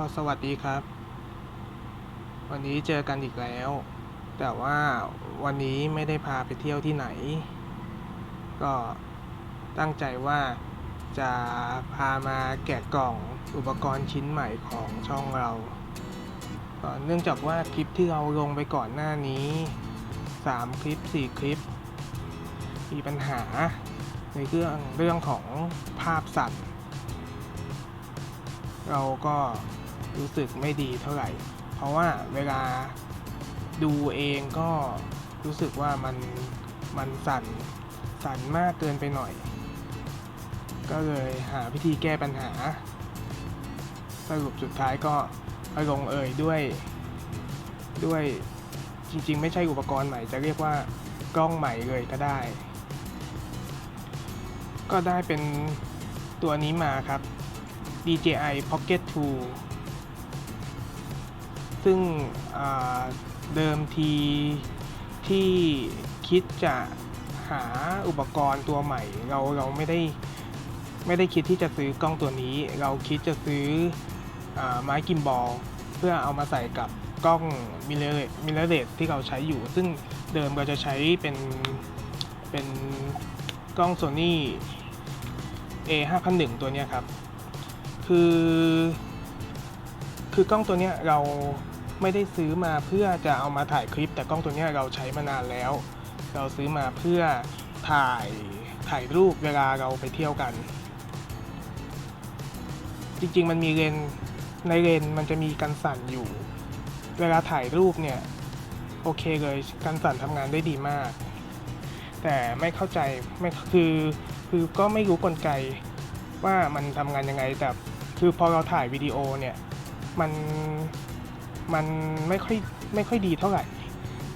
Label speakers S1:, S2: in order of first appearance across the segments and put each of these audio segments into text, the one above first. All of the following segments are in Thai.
S1: ็สวัสดีครับ วันนี้เจอกันอีกแล้ว แต่ว่าวันนี้ไม่ได้พาไปเที่ยวที่ไหน ก็ตั้งใจว่าจะพามาแกะกล่องอุปกรณ์ชิ้นใหม่ของช่องเรา เนื่องจากว่าคลิปที่เราลงไปก่อนหน้านี้ 3 คลิป 4 คลิป มีปัญหาในเรื่องเรื่องของภาพสั่นเราก็ รู้สึกไม่ดีเท่าไหร่ เพราะว่าเวลาดูเองก็รู้สึกว่ามันมันสั่นสั่นมากเกินไปหน่อย ก็เลยหาวิธีแก้ปัญหา สรุปสุดท้ายก็ไปลงเอ่ยด้วยด้วยจริงๆ ไม่ใช่อุปกรณ์ใหม่จะเรียกว่ากล้องใหม่เลยก็ได้ ก็ได้เป็นตัวนี้มาครับ DJI Pocket 2 ซึ่งเดิมทีที่คิดจะหาอุปกรณ์ตัวใหม่ เราเราไม่ได้ไม่ได้คิดที่จะซื้อกล้องตัวนี้ เราคิดจะซื้ออไม้กิมบอลเพื่อเอามาใส่กับกล้องมิเลมิเลเรที่เราใช้อยู่ ซึ่งเดิมเราจะใช้เป็นเป็นกล้อง Sony A 5 0 0ตัวนี้ครับ คือ คือกล้องตัวนี้เรา ไม่ได้ซื้อมาเพื่อจะเอามาถ่ายคลิป แต่กล้องตัวนี้เราใช้มานานแล้ว เราซื้อมาเพื่อถ่ายถ่ายรูปเวลาเราไปเที่ยวกัน จริงๆมันมีเลนในเลนมันจะมีกันสั่นอยู่ เวลาถ่ายรูปเนี่ยโอเคเลยกันสั่นทำงานได้ดีมาก แต่ไม่เข้าใจไม่คือคือก็ไม่รู้กลไกว่ามันทำงานยังไงแต่คือพอเราถ่ายวิดีโอเนี่ยมัน มันไม่ค่อยไม่ค่อยดีเท่าไหร่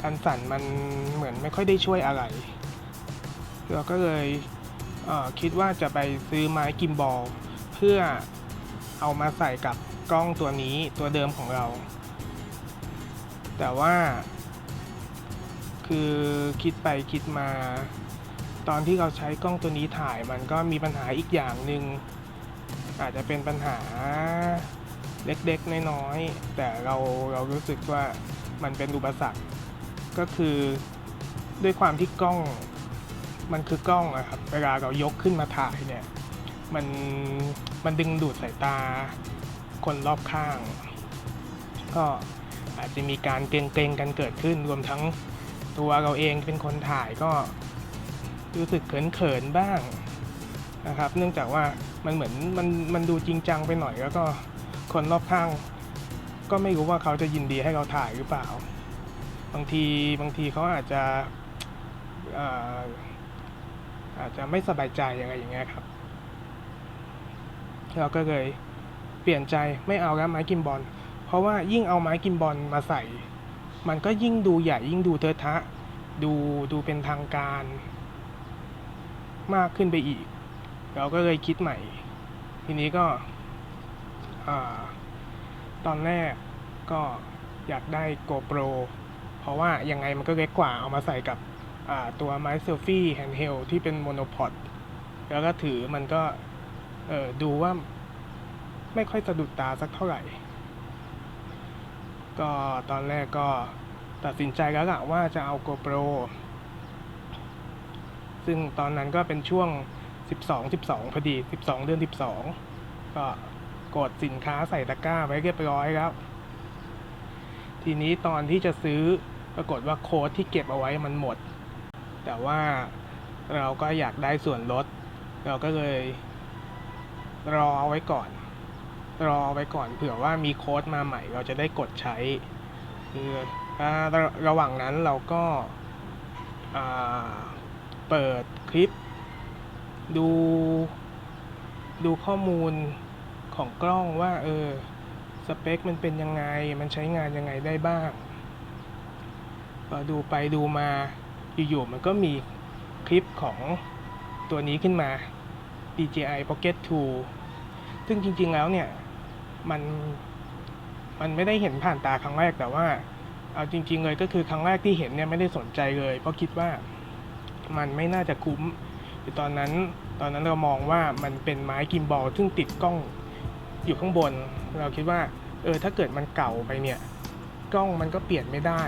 S1: การสั่นมันเหมือนไม่ค่อยได้ช่วยอะไร เราก็เลยเคิดว่าจะไปซื้อไม้กิมบอล เพื่อเอามาใส่กับกล้องตัวนี้ตัวเดิมของเรา แต่ว่า คือคิดไปคิดมา ตอนที่เราใช้กล้องตัวนี้ถ่ายมันก็มีปัญหาอีกอย่างหนึ่งอาจจะเป็นปัญหา เล็กๆ น้อยๆ แต่เราเรารู้สึกว่ามันเป็นอุปสรรค ก็คือด้วยความที่กล้องมันคือกล้องอะครับเวลาเรายกขึ้นมาถ่ายเนี่ยมันมันดึงดูดสายตาคนรอบข้าง ก็อาจจะมีการเกรงๆกันเกิดขึ้นรวมทั้งตัวเราเองเป็นคนถ่ายก็รู้สึกเขินๆบ้างนะครับ เนื่องจากว่ามันเหมือนมันมันดูจริงจังไปหน่อยแล้วก็ คนรอบข้าง ก็ไม่รู้ว่าเขาจะยินดีให้เราถ่ายหรือเปล่า บางทีบางทีเขาอาจจะเอ่อาจจะไม่สบายใจอะไรอย่างเงี้ยครับ เราก็เลยเปลี่ยนใจไม่เอาแล้วไม้กิมบอล เพราะว่ายิ่งเอาไม้กิมบอลมาใส่ มันก็ยิ่งดูใหญ่ยิ่งดูเทอะทะ ดูดูเป็นทางการมากขึ้นไปอีก เราก็เลยคิดใหม่ ทีนี้ก็ ตอนแรกก็อยากได้ GoPro เพราะว่ายังไงมันก็เล็กกว่าเอามาใส่กับตัวไม้เซลฟี่แฮนด์เฮลที่เป็นโมโนพอดแล้วก็ถือมันก็ดูว่าไม่ค่อยสะดุดตาสักเท่าไหร่ ก็ตอนแรกก็ตัดสินใจแล้วละว่าจะเอา GoPro ซึ่งตอนนั้นก็เป็นช่วง 12 12 พอดี 12 เดือน 12 ก็ กดสินค้าใส่ตะกร้าไว้เรียบร้อยแล้ว ทีนี้ตอนที่จะซื้อปรากฏว่าโค้ดที่เก็บเอาไว้มันหมด แต่ว่าเราก็อยากได้ส่วนลด เราก็เลยรอเอาไว้ก่อน รอเอาไว้ก่อนเผื่อว่ามีโค้ดมาใหม่ เราจะได้กดใช้คือระหว่างนั้นเราก็าเปิดคลิป ดูดูข้อมูล ของกล้องว่าเออสเปคมันเป็นยังไง มันใช้งานยังไงได้บ้างพอดูไปดูมาอยู่ๆมันก็มีคลิปของตัวนี้ขึ้นมา DJI Pocket 2 ซึ่งจริงๆแล้วเนี่ยมันมันไม่ได้เห็นผ่านตาครั้งแรกแต่ว่า เอาจริง ๆ เลยก็คือครั้งแรกที่เห็นเนี่ยไม่ได้สนใจเลย เพราะคิดว่ามันไม่น่าจะคุ้มตอนนั้นตอนนั้นเรามองว่ามันเป็นไม้กิมบอลซึ่งติดกล้อง อยู่ข้างบน เราคิดว่าเออถ้าเกิดมันเก่าไปเนี่ย กล้องมันก็เปลี่ยนไม่ได้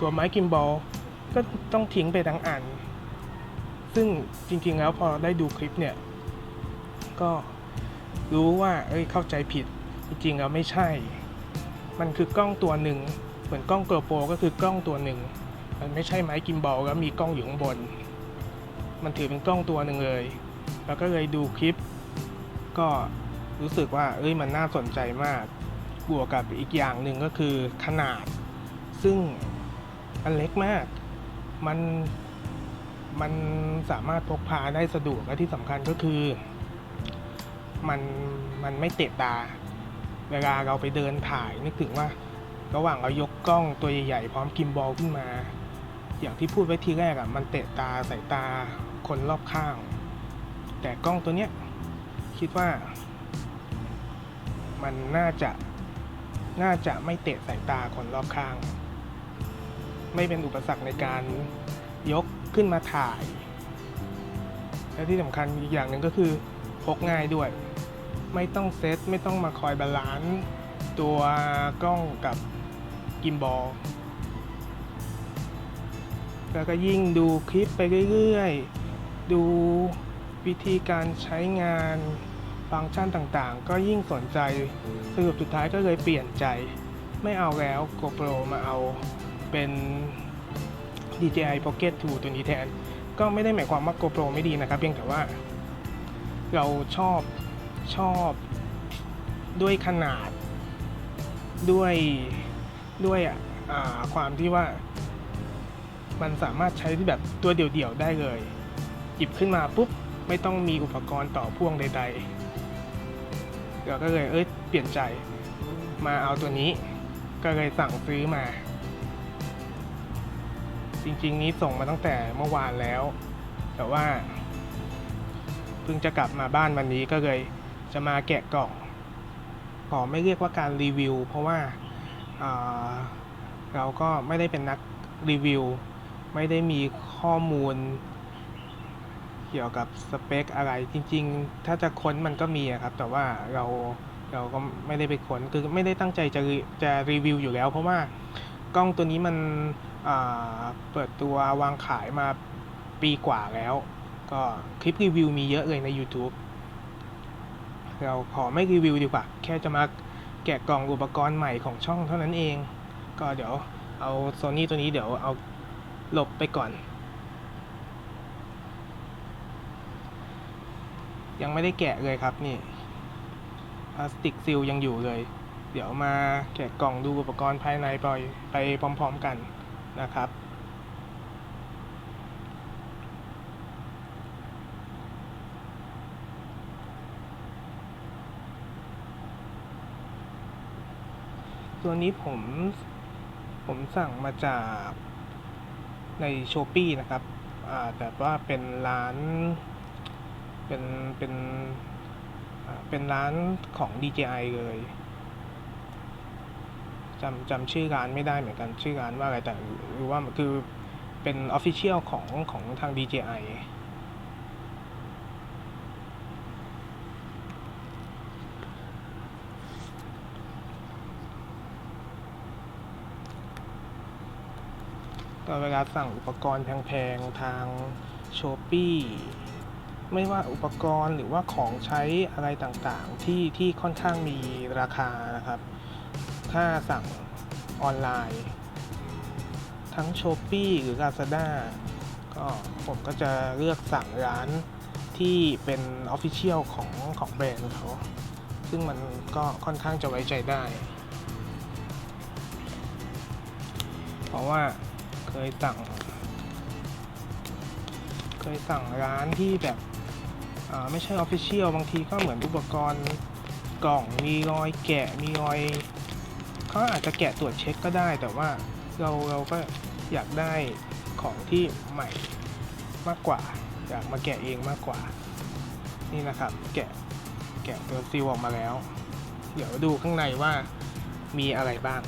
S1: ตัวไม้กิมบอลก็ต้องทิ้งไปทั้งอัน ซึ่งจริงๆแล้วพอได้ดูคลิปเนี่ย ก็รู้ว่าเอ้ยเข้าใจผิด จริงๆแล้วไม่ใช่ มันคือกล้องตัวหนึ่ง เหมือนกล้องเกอร์โปก็คือกล้องตัวหนึ่ง มันไม่ใช่ไม้กิมบอลแล้วมีกล้องอยู่ข้างบน มันถือเป็นกล้องตัวหนึ่งเลย แล้วก็เลยดูคลิปก็ รู้สึกว่าเอ้ยมันน่าสนใจมาก บวกกับอีกอย่างหนึ่งก็คือขนาด ซึ่งมันเล็กมาก มันมันสามารถพกพาได้สะดวกและที่สำคัญก็คือ มันมันไม่เตะตา เวลาเราไปเดินถ่ายนึกถึงว่า ระหว่างเรายกกล้องตัวใหญ่ๆพร้อมกิมบอลขึ้นมา อย่างที่พูดไว้ทีแรกอะ่ะมันเตะตาสายตาคนรอบข้าง แต่กล้องตัวเนี้ยคิดว่า มันน่าจะน่าจะไม่เตะสายตาคนรอบข้าง ไม่เป็นอุปสรรคในการยกขึ้นมาถ่าย และที่สำคัญอีกอย่างหนึ่งก็คือพกง่ายด้วย ไม่ต้องเซตไม่ต้องมาคอยบาลานซ์ตัวกล้องกับกิมบอลแล้วก็ยิ่งดูคลิปไปเรื่อยๆ ดูวิธีการใช้งาน ฟังก์ชันต่างๆ ก็ยิ่งสนใจสรุปสุดท้ายก็เลยเปลี่ยนใจ ไม่เอาแล้ว GoPro มาเอาเป็น DJI Pocket 2 ตัวนี้แทน ก็ไม่ได้หมายความว่า GoPro ไม่ดีนะครับ เพียงแต่ว่า เราชอบชอบด้วยขนาดด้วยด้วยอ่าความที่ว่า มันสามารถใช้แบบตัวเดี่ยวๆได้เลย หยิบขึ้นมาปุ๊บ ไม่ต้องมีอุปกรณ์ต่อพ่วงใด ๆ เราก็เลยเอ้ยเปลี่ยนใจมาเอาตัวนี้ ก็เลยสั่งซื้อมา จริงๆนี้ส่งมาตั้งแต่เมื่อวานแล้ว แต่ว่าเพิ่งจะกลับมาบ้านวันนี้ก็เลยจะมาแกะกล่องขอไม่เรียกว่าการรีวิว เพราะว่าอ่าเราก็ไม่ได้เป็นนักรีวิว ไม่ได้มีข้อมูล เกี่ยวกับสเปคอะไรจริง ๆ ถ้าจะค้นมันก็มีครับ แต่ว่าเราเราก็ไม่ได้ไปค้นคือไม่ได้ตั้งใจจะจะรีวิวอยู่แล้ว เพราะว่ากล้องตัวนี้มันเปิดตัววางขายมาปีกว่าแล้ว ก็คลิปรีวิวมีเยอะเลยใน YouTube เราขอไม่รีวิวดีกว่า แค่จะมาแกะกล่องอุปกรณ์ใหม่ของช่องเท่านั้นเอง ก็เดี๋ยวเอาโซนี่ตัวนี้เดี๋ยวเอาหลบไปก่อน ยังไม่ได้แกะเลยครับนี่พลาสติกซีลยังอยู่เลย เดี๋ยวมาแกะกล่องดูอุปกรณ์ภายในไปไปพร้อมๆกันนะครับตัวนี้ผมผมสั่งมาจากในช้อป e นะครับแต่ว่าเป็นร้าน เป็นเป็นเป็นร้านของ DJI เลยจำจำชื่อร้านไม่ได้เหมือนกันชื่อร้านว่าอะไรแต่รู้ว่ามันคือเป็น Official ของของทาง DJI ก็เวลาสั่งอุปกรณ์แพงๆทาง s h อ p e e ไม่ว่าอุปกรณ์หรือว่าของใช้อะไรต่างๆ ที่ที่ค่อนข้างมีราคานะครับ ถ้าสั่งออนไลน์ ทั้ง s h อ p e e หรือ Lazada ก็ผมก็จะเลือกสั่งร้านที่เป็น Official ของของแบรนด์เขา ซึ่งมันก็ค่อนข้างจะไว้ใจได้ เพราะว่าเคยสั่ง เคยสั่งร้านที่แบบ ไม่ใช่ออฟฟิเชียลบางทีก็เหมือนอุปกรณ์กล่องมีรอยแกะมีรอยเขาอาจจะแกะตรวจเช็คก็ได้ แต่ว่าเราเราก็อยากได้ของที่ใหม่มากกว่า อยากมาแกะเองมากกว่า นี่นะครับ แกะแกะตัวซีลออกมาแล้ว เดี๋ยวดูข้างในว่ามีอะไรบ้าง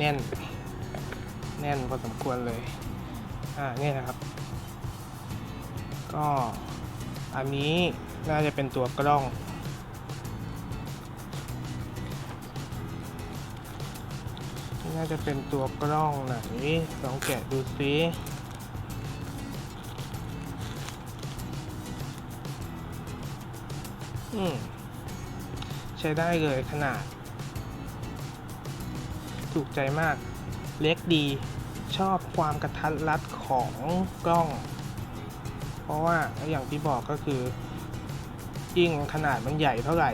S1: แน่น แน่นพอสมควรเลย อ่าเนี่ยนะครับ ก็อันนี้น่าจะเป็นตัวกล้อง น่าจะเป็นตัวกล้องไหนลองแกะดูซิอืมใช้ได้เลยขนาด ถูกใจมาก เล็กดี ชอบความกระทัดรัดของกล้อง เพราะว่าอย่างที่บอกก็คือยิ่งขนาดมันใหญ่เท่าไหร่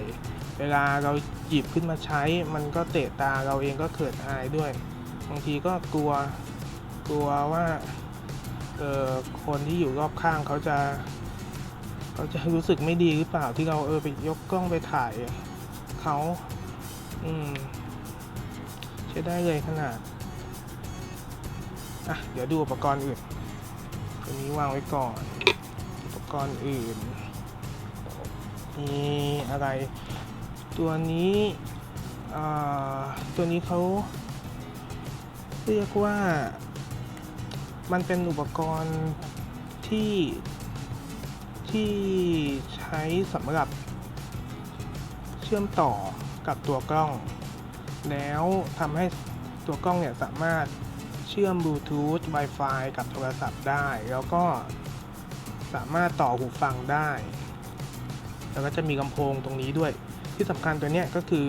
S1: เวลาเราหยิบขึ้นมาใช้ มันก็เตะตาเราเองก็เกิดอายด้วย บางทีก็กลัว กลัวว่าเออคนที่อยู่รอบข้างเขาจะ เขาจะรู้สึกไม่ดีหรือเปล่าที่เราเออไปยกกล้องไปถ่ายเขาอืม ใช้ได้เลยขนาด อะ เดี๋ยวดูอุปกรณ์อื่น ตัวนี้วางไว้ก่อน อุปกรณ์อื่น มีอะไร ตัวนี้ ตัวนี้เขาเรียกว่ามันเป็นอุปกรณ์ที่ที่ใช้สำหรับเชื่อมต่อกับตัวกล้อง แล้วทำให้ตัวกล้องเนี่ยสามารถเชื่อมบลูทูธ Wi-Fi กับโทรศัพท์ได้ แล้วก็สามารถต่อหูฟังได้ แล้วก็จะมีลำโพงตรงนี้ด้วย ที่สำคัญตัวเนี้ยก็คือ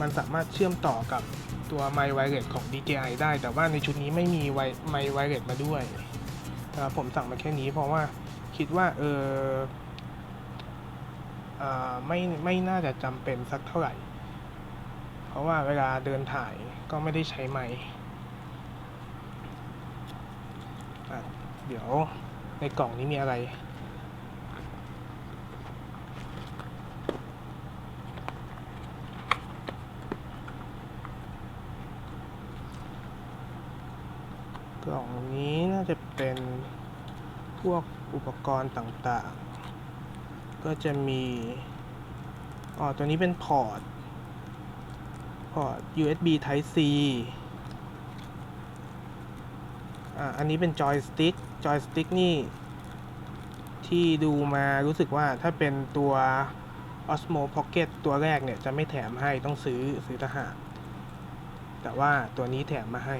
S1: มันสามารถเชื่อมต่อกับตัวไมค์ไวเลสของ DJI ได้ แต่ว่าในชุดนี้ไม่มีไมค์ไวเลสมาด้วยนะครับผมสั่งมาแค่นี้เพราะว่าคิดว่าเอออ่าไม่ไม่น่าจะจำเป็นสักเท่าไหร่ ราะว่าเวลาเดินถ่ายก็ไม่ได้ใช้ไมค์เดี๋ยวในกล่องนี้มีอะไร กล่องนี้น่าจะเป็นพวกอุปกรณ์ต่างๆ ก็จะมี อ๋อ ตัวนี้เป็นพอร์ต อร์ต USB Type C อ่าอันนี้เป็นจอยสติ๊กจอยสติ๊กนี่ ที่ดูมารู้สึกว่าถ้าเป็นตัว Osmo Pocket ตัวแรกเนี่ย จะไม่แถมให้ต้องซื้อซื้อทหารแต่ว่าตัวนี้แถมมาให้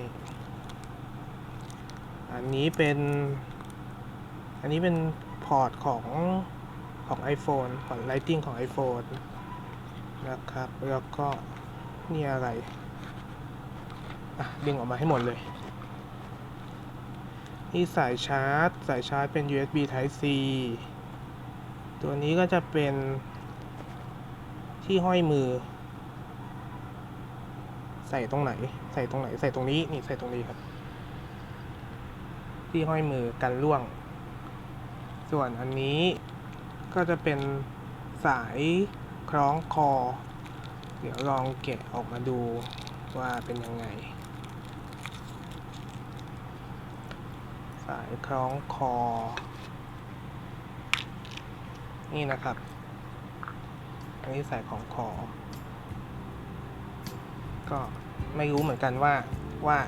S1: อันนี้เป็น อันนี้เป็นพอร์ตของของ iPhone พอร์ต Lighting ของ iPhone นะครับ แล้วก็ นี่อะไรอะดึงออกมาให้หมดเลย นี่สายชาร์จ สายชาร์จเป็น USB Type C ตัวนี้ก็จะเป็นที่ห้อยมือ ใส่ตรงไหน ใส่ตรงไหน ใส่ตรงนี้ นี่ใส่ตรงนี้ครับ ที่ห้อยมือกันล่วง ส่วนอันนี้ก็จะเป็นสายคล้องคอ เดี๋ยวลองเก็บออกมาดูว่าเป็นยังไง สายคล้องคอ นี่นะครับ อันนี้สายของคอ ก็ไม่รู้เหมือนกันว่าว่า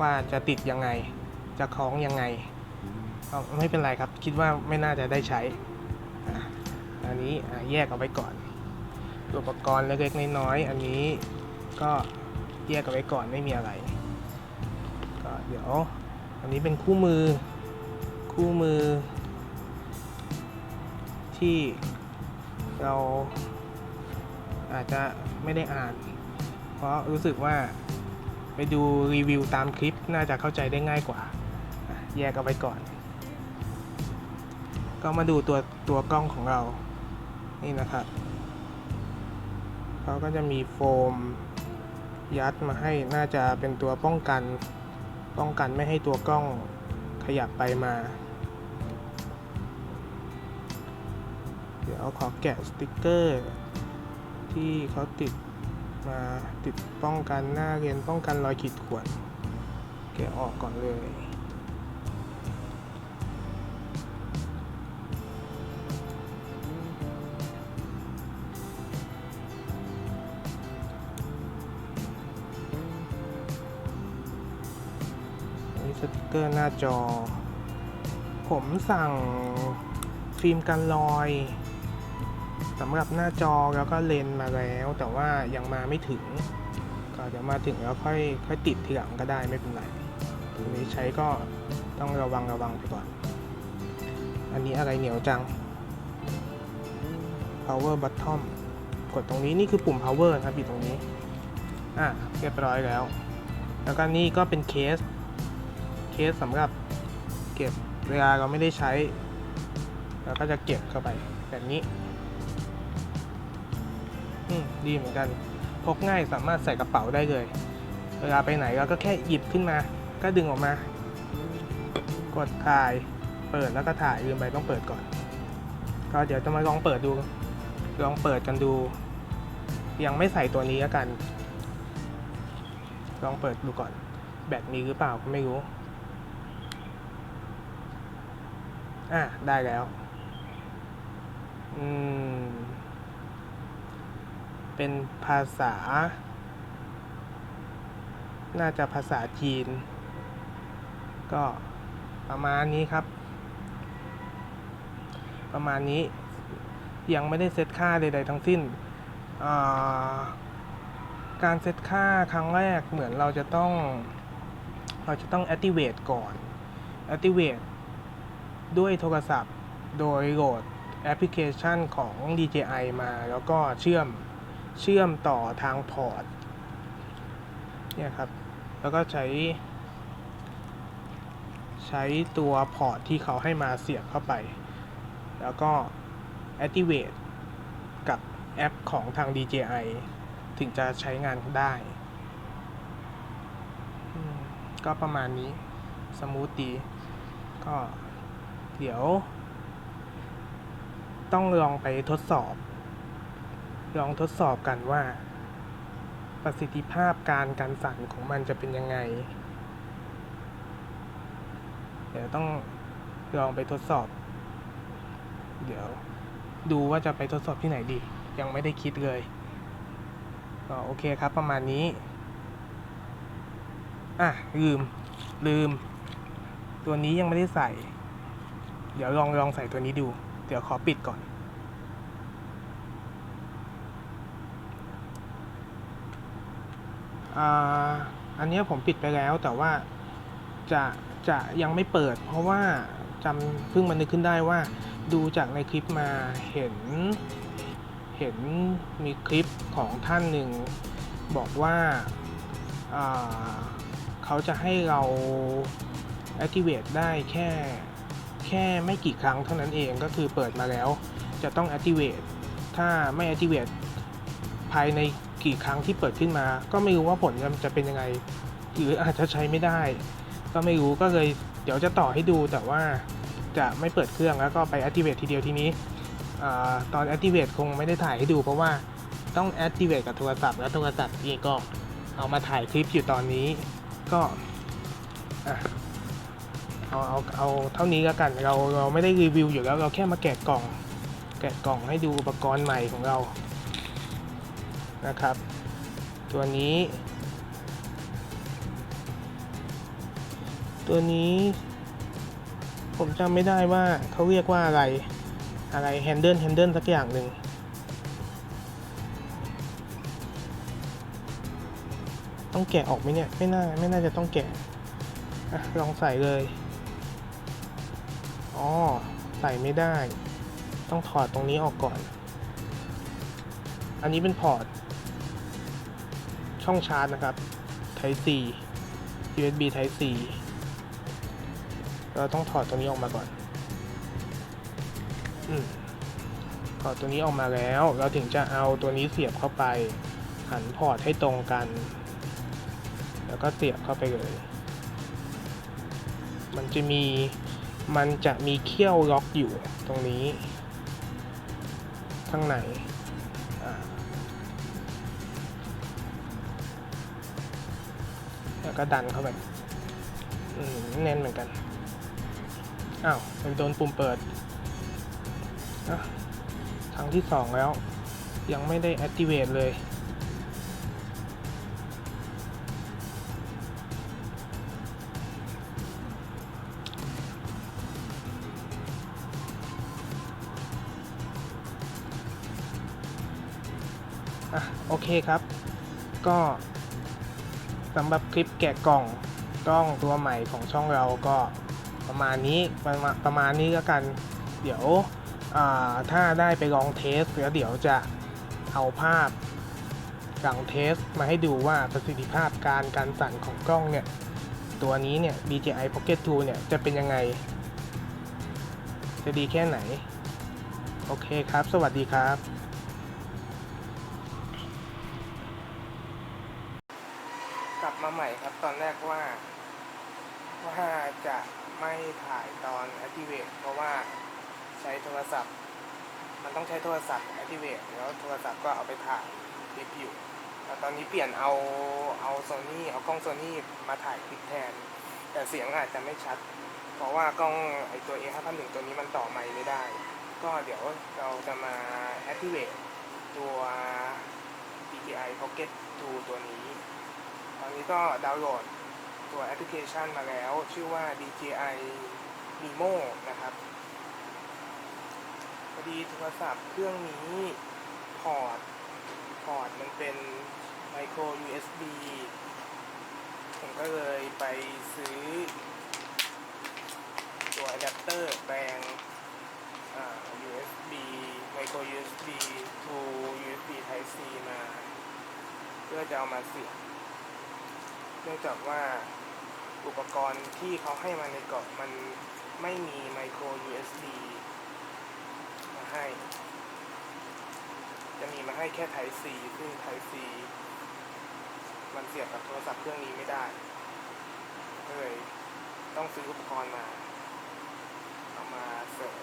S1: ว่าจะติดยังไง จะคล้องยังไงไม่เป็นไรครับ คิดว่าไม่น่าจะได้ใช้ อันนี้แยกเอาไว้ก่อน อุปกรณ์เล็กๆน้อยๆอันนี้ก็แยกเอาไว้ก่อนไม่มีอะไร ก็เดี๋ยวอันนี้เป็นคู่มือคู่มือ ที่เราอาจจะไม่ได้อ่าน เพราะรู้สึกว่าไปดูรีวิวตามคลิปน่าจะเข้าใจได้ง่ายกว่า แยกเอาไว้ก่อน ก็มาดูตัวตัวกล้องของเรา นี่นะครับ เขาก็จะมีโฟมยัดมาให้น่าจะเป็นตัวป้องกัน ป้องกันไม่ให้ตัวกล้องขยับไปมา เดี๋ยวขอแกะสติกเกอร์ ที่เขาติดมาติดป้องกันหน้าเรียนป้องกันรอยขีดข่วน แกะออกก่อนเลย กอร์หน้าจอ ผมสั่งฟิล์มกันรอยสำหรับหน้าจอแล้วก็เลนมาแล้ว แต่ว่ายังมาไม่ถึง ก็เดี๋ยวมาถึงแล้วค่อยค่อยติดทีหลังก็ได้ไม่เป็นไรตัวนี้ใช้ก็ต้องระวังระวังไปก่อน อันนี้อะไรเหนียวจัง power button กดตรงนี้นี่คือปุ่ม power นะครับอยู่ตรงนี้ อะเรียบร้อยแล้ว แล้วก็นี่ก็เป็นเคส เคสสำหรับเก็บเวลาเราไม่ได้ใช้แล้วก็จะเก็บเข้าไปแบบนี้อืมดีเหมือนกัน พกง่ายสามารถใส่กระเป๋าได้เลย เวลาไปไหนเราก็แค่หยิบขึ้นมา ก็ดึงออกมา กดถ่าย เปิดแล้วก็ถ่ายลืมไปต้องเปิดก่อน ก็เดี๋ยวจะมาลองเปิดดู ลองเปิดกันดู ยังไม่ใส่ตัวนี้แล้วกัน ลองเปิดดูก่อน แบตมีหรือเปล่าก็ไม่รู้ อะได้แล้ว อืม เป็นภาษา น่าจะภาษาจีน ก็ประมาณนี้ครับ ประมาณนี้ ยังไม่ได้เซตค่าใด ๆ ทั้งสิ้นาการเซตค่าครั้งแรกเหมือนเราจะต้อง เราจะต้อง activate ก่อน activate ด้วยโทรศัพท์ โดยโหลดแอปพลิเคชันของ DJI มา แล้วก็เชื่อมเชื่อมต่อทางพอร์ตเนี่ยครับ แล้วก็ใช้ ใช้ตัวพอร์ตที่เขาให้มาเสียบเข้าไป แล้วก็ activate กับแอปของทาง DJI ถึงจะใช้งานได้ ก็ประมาณนี้ สมูทดีก็ เดี๋ยว ต้องลองไปทดสอบ ลองทดสอบกันว่า ประสิทธิภาพการกันสั่นของมันจะเป็นยังไง เดี๋ยวต้องลองไปทดสอบ เดี๋ยวดูว่าจะไปทดสอบที่ไหนดี ยังไม่ได้คิดเลยก็โอเคครับประมาณนี้ อะ ลืม ลืม ตัวนี้ยังไม่ได้ใส่ เดี๋ยวลองลองใส่ตัวนี้ดู เดี๋ยวขอปิดก่อนอ่าอันนี้ผมปิดไปแล้วแต่ว่าจะจะยังไม่เปิด เพราะว่าจำเพิ่งมานึกขึ้นได้ว่า ดูจากในคลิปมาเห็น เห็นมีคลิปของท่านหนึ่ง บอกว่าอ่าเขาจะให้เรา activate ได้แค่ แค่ไม่กี่ครั้งเท่านั้นเองก็คือเปิดมาแล้ว จะต้อง activate ถ้าไม่ activate ภายในกี่ครั้งที่เปิดขึ้นมา ก็ไม่รู้ว่าผลจะเป็นยังไง หรืออาจจะใช้ไม่ได้ ก็ไม่รู้ก็เลยเดี๋ยวจะต่อให้ดูแต่ว่าจะไม่เปิดเครื่องแล้วก็ไป activate ทีเดียวทีนี้อตอน activate คงไม่ได้ถ่ายให้ดู เพราะว่าต้อง activate กับโทรศัพท์แล้วโทรศัพท์นี่ก็เอามาถ่ายคลิปอยู่ตอนนี้ก็อะ เอาเอาเอาเท่านี้แล้วกันเราเราไม่ได้รีวิวอยู่แล้วเราแค่มาแกะกล่อง แกะกล่องให้ดูอุปกรณ์ใหม่ของเรานะครับ ตัวนี้ ตัวนี้ ผมจำไม่ได้ว่าเขาเรียกว่าอะไรอะไรแฮนเดิลแฮนเดิลสักอย่างหนึ่งต้องแกะออกไหมเนี่ย ไม่น่า ไม่น่าจะต้องแกะะลองใส่เลย อ๋อ ใส่ไม่ได้ ต้องถอดตรงนี้ออกก่อน อันนี้เป็นพอร์ต ช่องชาร์จนะครับ Type C USB Type C เราต้องถอดตัวนี้ออกมาก่อน อืมถอดตัวนี้ออกมาแล้ว เราถึงจะเอาตัวนี้เสียบเข้าไป หันพอร์ตให้ตรงกัน แล้วก็เสียบเข้าไปเลย มันจะมี มันจะมีเขี้ยวล็อกอยู่ตรงนี้ข้างในแล้วก็ดันเข้าไปแน่นเหมือนกัน อ้าวไปโดนปุ่มเปิดครั้งที่สองแล้ว ยังไม่ได้ activate เลย อะโอเคครับ ก็สำหรับคลิปแกะกล่องกล้องตัวใหม่ของช่องเราก็ประมาณนี้ประมาณประมาณนี้แล้วกัน เดี๋ยวถ้าได้ไปลองเทสแล้วเดี๋ยวจะเอาภาพหลังเทสมาให้ดูว่าประสิทธิภาพการการสั่นของกล้องเนี่ย ตัวนี้เนี่ย DJI Pocket 2 เนี่ย จะเป็นยังไง จะดีแค่ไหน โอเคครับ สวัสดีครับ ตอนแรกว่า ว่าจะไม่ถ่ายตอน Activate เพราะว่าใช้โทรศัพท์ มันต้องใช้โทรศัพท์ Activate แล้วโทรศัพท์ก็เอาไปถ่ายคลิปอยู่แต่ตอนนี้เปลี่ยนเอาเอาโซนี่เอากล้องโซนี่มาถ่ายคลิปแทน แต่เสียงอาจจะไม่ชัด เพราะว่ากล้องไอตัว A 5 0 1ตัวนี้มันต่อไมค์ไม่ได้ ก็เดี๋ยวเราจะมา Activate ตัว DJI Pocket 2 ตัวนี้ นี้ก็ดาวน์โหลดตัวแอปพลิเคชันมาแล้ว ชื่อว่า DJI Nemo นะครับพอดีโทรศัพท์เครื่องนี้พอร์ตพอร์ตมันเป็น micro USB ผมก็เลยไปซื้อ ตัวอะแดปเตอร์แปลง USB micro USB to USB Type C มา เพื่อจะเอามาเสียบ เนื่องจากว่าอุปกรณ์ที่เขาให้มาในกล่องมันไม่มีไมโคร USB มาให้ จะมีมาให้แค่ Type C ซึ่ง Type C มันเสียบกับโทรศัพท์เครื่องนี้ไม่ได้ก็เลยต้องซื้ออุปกรณ์มา เอามาเสริม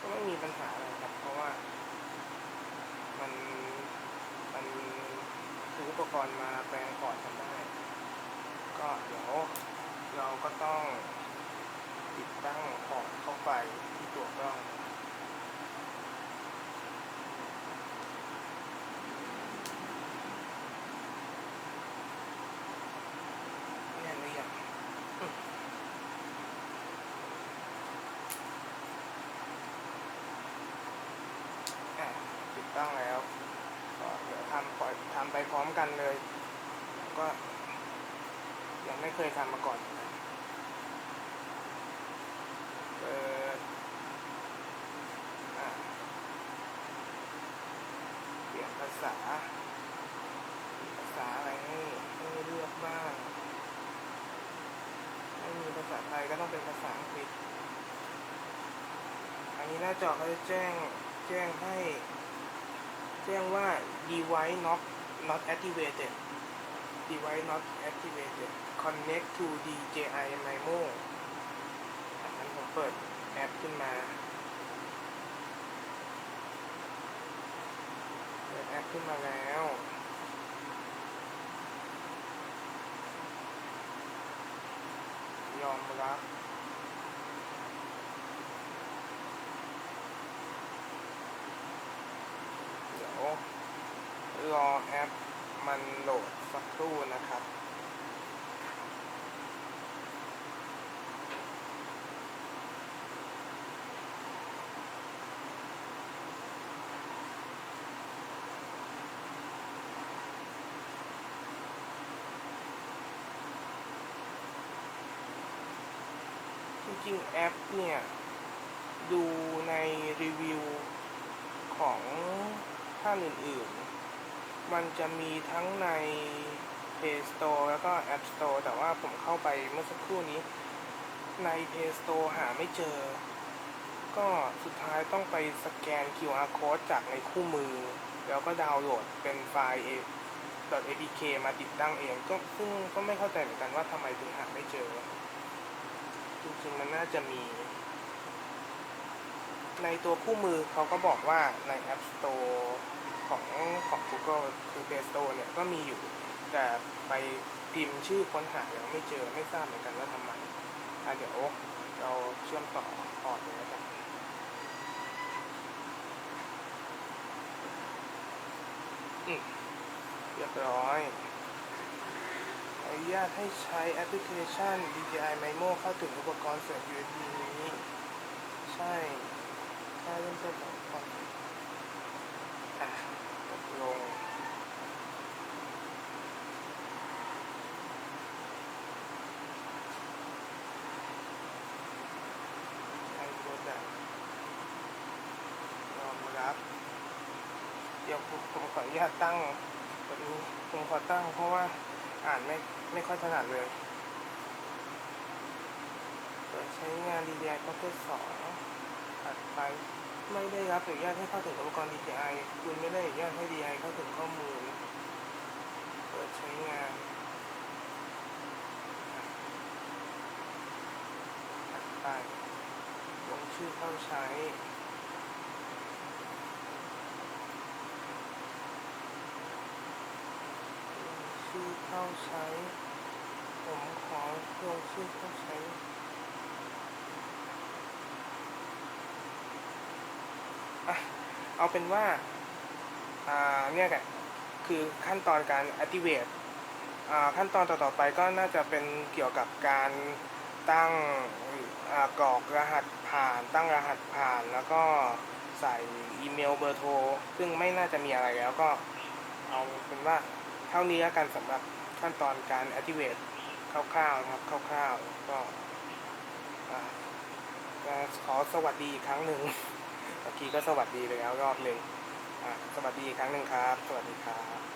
S1: ก็ไม่มีปัญหาอะไรครับ เพราะว่ามัน มันซื้ออุปกรณ์มาแปลงก่อนกันได้ ก็เดี๋ยวเราก็ต้องติดตั้งของเข้าไปที่ตัวกล้อง แน่นหรือยังอืมอะติดตั้งแล้ว ก็เดี๋ยวทำปล่อยทำ ไปพร้อมกันเลย ก็ยังไม่เคยทำมาก่อนเปิดอะเปลี่ยนภาษามีภาษาอะไรให้ให้เลือกบ้างไม่มีภาษาไทยก็ต้องเป็นภาษาอังกฤษ อันนี้หน้าจอเขาจะแจ้งแจ้งให้ แจ้งว่า device not not activated device not activated connect to DJI Mimo อันนั้นผมเปิดแอปขึ้นมา เปิดแอปขึ้นมาแล้วยอมรับ เดี๋ยว รอแอปมันโหลดสักครู่นะครับจริงๆแอปเนี่ย ดูในรีวิวของท่านอื่นๆ มันจะมีทั้งใน Play Store แล้วก็ App Store แต่ว่าผมเข้าไปเมื่อสักครู่นี้ ใน Play Store หาไม่เจอ ก็สุดท้ายต้องไปสแกน QR code จากในคู่มือ แล้วก็ดาวน์โหลดเป็นไฟล์ .apk มาติดตั้งเอง ก็ซึ่งก็ไม่เข้าใจเหมือนกันว่าทำไมถึงหาไม่เจอ จริงๆมันน่าจะมี ในตัวคู่มือเขาก็บอกว่าใน App Store ของของ Google คือ Play Store เนี่ยก็มีอยู่ แต่ไปพิมพ์ชื่อค้นหายังไม่เจอไม่ทราบเหมือนกันว่าทำไมอะเดี๋ยวเราเชื่อมต่อพอร์ตเลยแล้วกันอืมเรียบร้อยอนุญาตให้ใช้แอปพลิเคชัน DJI Mimo เข้าถึงอุปกรณ์เสริม USB นี้ ใช่โอค่เริ่มต้นสองคนอะกดลง ให้ตัวแบบยอมรับ เดี๋ ยวผมผมขออนุญาตตั้งแบบนี้ผมขอตั้งเพราะว่าอ่านไม่ไม่ค่อยถนัดเลยเปิดใช้งาน DJI Pocket 2ถัดไปไม่ได้รับอนุญาตให้เข้าถึงอุปกรณ์ DJI คุณไม่ได้อนุญาตให้ DJI เข้าถึงข้อมูล เปิดใช้งานถัดไปลงชื่อเข้าใช้ ชื่เข้าใช้ ผมขอลงชื่อเข้าใช้อะเอาเป็นว่า อ่า เนี่ยแหละคือขั้นตอนการ activate อ่า ขั้นตอนต่อๆไปก็น่าจะเป็นเกี่ยวกับการตั้งกรอกรหัสผ่าน ตั้งรหัสผ่าน แล้วก็ใส่อีเมลเบอร์โทร ซึ่งไม่น่าจะมีอะไรแล้วก็เอาเป็นว่า เท่านี้แล้วกันสำหรับขั้นตอนการ activate คร่าวๆนะครับคร่าวๆก็ขอสวัสดีอีกครั้งหนึ่งเมื่อกี้ก็สวัสดีไปแล้วรอบหนึ่งสวัสดีอีกครั้งหนึ่งครับ สวัสดีครับ